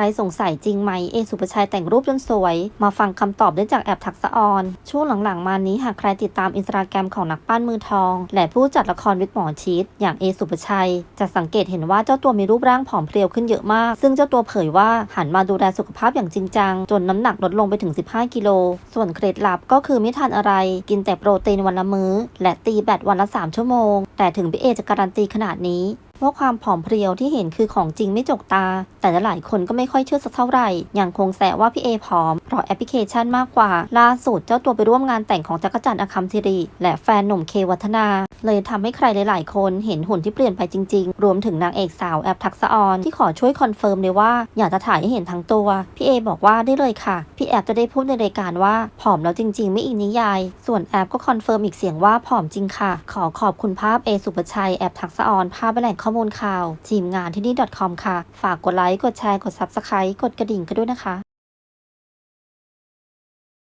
รสงสัยจริงไหมเอสุปชัยแต่งรูปจนสวย มาฟังคำตอบได้จากแอบทักษะออน ช่วงหลังๆ มานี้หากใครติดตามอินสตาแกรมของนักปั้นมือทอง และผู้จัดละครวิกหมอชิดอย่างเอสุปชัย จะสังเกตเห็นว่าเจ้าตัวมีรูปร่างผอมเพรียวขึ้นเยอะมาก ซึ่งเจ้าตัวเผยว่าหันมาดูแลสุขภาพอย่างจริงจัง จนน้ำหนักลดลงไปถึง 15 กิโล ส่วนเคล็ดลับก็คือไม่ทานอะไร กินแต่โปรตีนวันละมื้อ และตีแบตวันละ 3 ชั่วโมง แต่ถึงพี่เอจะการันตีขนาดนี้ ว่าความผอมเพรียวที่เห็นคือของจริงไม่จกตา แต่หลายคนก็ไม่ค่อยเชื่อสักเท่าไหร่ยังคงแซะว่าพี่เอผอม เพราะแอปพลิเคชันมากกว่า ล่าสุดเจ้าตัวไปร่วมงานแต่งของจักรจันทร์อคัมธิริ และแฟนหนุ่มเควัฒนา เลยทำให้ใครหลาย ๆ คนเห็นหุ่นที่เปลี่ยนไปจริง ๆ รวมถึงนางเอกสาวแอปทักษออนที่ขอช่วยคอนเฟิร์มเลยว่าอยากจะถ่ายให้เห็นทั้งตัว พี่เอบอกว่าได้เลยค่ะ พี่แอปจะได้พูดในรายการว่าผอมแล้วจริง ๆ ไม่อีกนิยาย ส่วนแอปก็คอนเฟิร์มอีกเสียงว่าผอมจริงค่ะ ขอขอบคุณภาพเอสุปชัยแอปทักษออนภาพแหล่งข้อมูลข่าว ทีมงานที่นี่ .com ค่ะ ฝากกดไลค์ กดแชร์ กด Subscribe กดกระดิ่งกันด้วยนะคะ